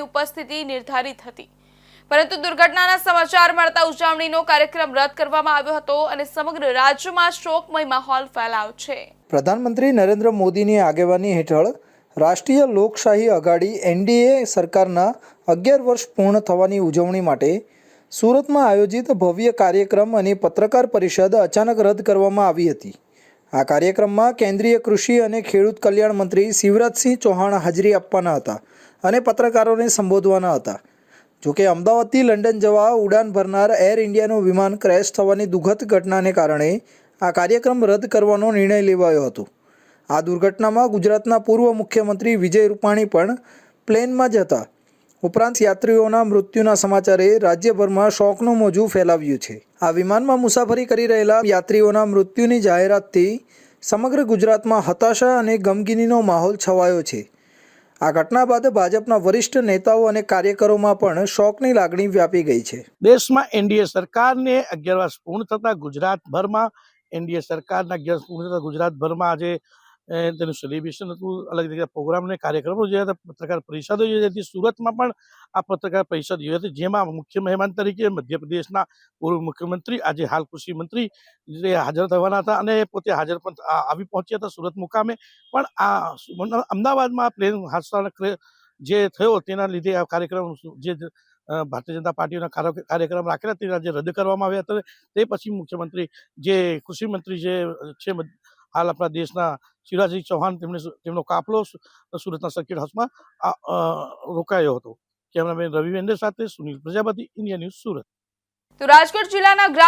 ઉપસ્થિતિ નિર્ધારિત હતી. પરંતુ દુર્ઘટનાના સમાચાર મળતા ઉજવણીનો કાર્યક્રમ રદ કરવામાં આવ્યો હતો અને સમગ્ર રાજ્યમાં શોકમય માહોલ ફેલાયો છે. પ્રધાનમંત્રી નરેન્દ્ર મોદીની આગેવાની હેઠળ રાષ્ટ્રીય લોકશાહી અઘાડી એનડીએ સરકારના અગિયાર વર્ષ પૂર્ણ થવાની ઉજવણી માટે સુરતમાં આયોજિત ભવ્ય કાર્યક્રમ અને પત્રકાર પરિષદ અચાનક રદ કરવામાં આવી હતી. આ કાર્યક્રમમાં કેન્દ્રીય કૃષિ અને ખેડૂત કલ્યાણ મંત્રી શિવરાજસિંહ ચૌહાણ હાજરી આપવાના હતા. અને પત્રકારોને સંબોધવાના હતા. જોકે અમદાવાદથી લંડન જવા ઉડાન ભરનાર એર ઇન્ડિયાનું વિમાન ક્રેશ થવાની દુઃખદ ઘટનાને કારણે આ કાર્યક્રમ રદ કરવાનો નિર્ણય લેવાયો હતો. આ દુર્ઘટનામાં ગુજરાતના પૂર્વ મુખ્યમંત્રી વિજય રૂપાણી પણ પ્લેનમાં જ હતા. ઉપરાંત યાત્રીઓના મૃત્યુના સમાચારે રાજ્યભરમાં શોકનું મોજું ફેલાવ્યું છે. આ વિમાનમાં મુસાફરી કરી રહેલા યાત્રીઓના મૃત્યુની જાહેરાતથી સમગ્ર ગુજરાતમાં હતાશા અને ગમગીનીનો માહોલ છવાયો છે. આ ઘટના બાદ ભાજપના વરિષ્ઠ નેતાઓ અને કાર્યકરોમાં પણ શોકની લાગણી વ્યાપી ગઈ છે. દેશમાં એનડીએ સરકારને અગિયાર વર્ષ પૂર્ણ થતા ગુજરાતભરમાં, એનડીએ સરકારના અગિયાર પૂર્ણ થતા ગુજરાતભરમાં આજે તેનું સેલિબ્રેશન હતું, અલગ જગ્યા પ્રોગ્રામ અને કાર્યક્રમો જે હતા, પત્રકાર પરિષદો યોજાઈ હતી, સુરતમાં પણ આ પત્રકાર પરિષદ યોજાઈ હતી, જેમાં મુખ્ય મહેમાન તરીકે મધ્યપ્રદેશના પૂર્વ મુખ્યમંત્રી, આજે હાલ કૃષિ મંત્રી, જે હાજર થવાના હતા અને પોતે હાજર પણ આવી પહોંચ્યા હતા સુરત મુકામે. પણ આ અમદાવાદમાં પ્લેન હાદસા જે થયો તેના લીધે આ કાર્યક્રમ જે ભારતીય જનતા પાર્ટીના કાર્ય- કાર્યક્રમ રાખેલા તે જે રદ કરવામાં આવ્યા હતા, તે પછી મુખ્યમંત્રી જે કૃષિ મંત્રી જે છે હાલ આપણા દેશના શિવરાજસિંહ ચૌહાણ તેમણે તેમનો કાફલો સુરતના સર્કિટ હાઉસમાં રોકાયો હતો. કેમેરામેન રવિ વેન્ડર સાથે સુનિલ પ્રજાપતિ, ઇન્ડિયા ન્યૂઝ સુરત. તો રાજકોટ જિલ્લાના ગ્રામ